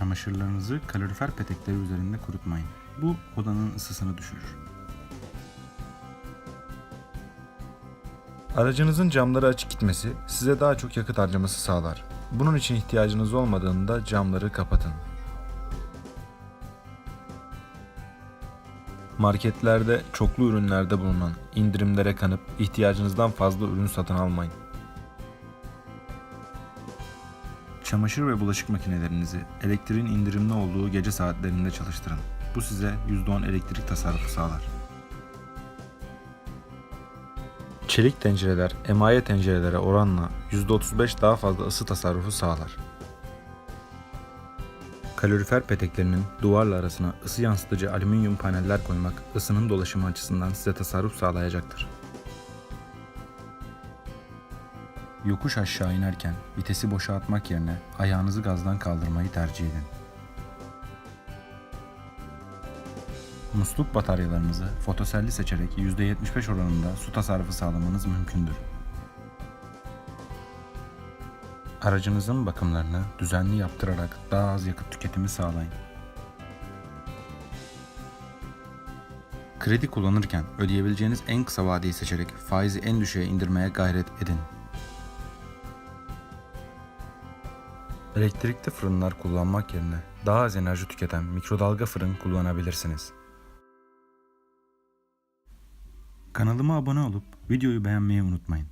Çamaşırlarınızı kalorifer petekleri üzerinde kurutmayın. Bu odanın ısısını düşürür. Aracınızın camları açık gitmesi size daha çok yakıt harcaması sağlar. Bunun için ihtiyacınız olmadığında camları kapatın. Marketlerde çoklu ürünlerde bulunan indirimlere kanıp ihtiyacınızdan fazla ürün satın almayın. Çamaşır ve bulaşık makinelerinizi elektriğin indirimli olduğu gece saatlerinde çalıştırın. Bu size %10 elektrik tasarrufu sağlar. Çelik tencereler emaye tencerelere oranla %35 daha fazla ısı tasarrufu sağlar. Kalorifer peteklerinin duvarla arasına ısı yansıtıcı alüminyum paneller koymak ısının dolaşımı açısından size tasarruf sağlayacaktır. Yokuş aşağı inerken vitesi boşa atmak yerine ayağınızı gazdan kaldırmayı tercih edin. Musluk bataryalarınızı fotoselli seçerek %75 oranında su tasarrufu sağlamanız mümkündür. Aracınızın bakımlarını düzenli yaptırarak daha az yakıt tüketimi sağlayın. Kredi kullanırken ödeyebileceğiniz en kısa vadeyi seçerek faizi en düşüğe indirmeye gayret edin. Elektrikli fırınlar kullanmak yerine daha az enerji tüketen mikrodalga fırın kullanabilirsiniz. Kanalıma abone olup videoyu beğenmeyi unutmayın.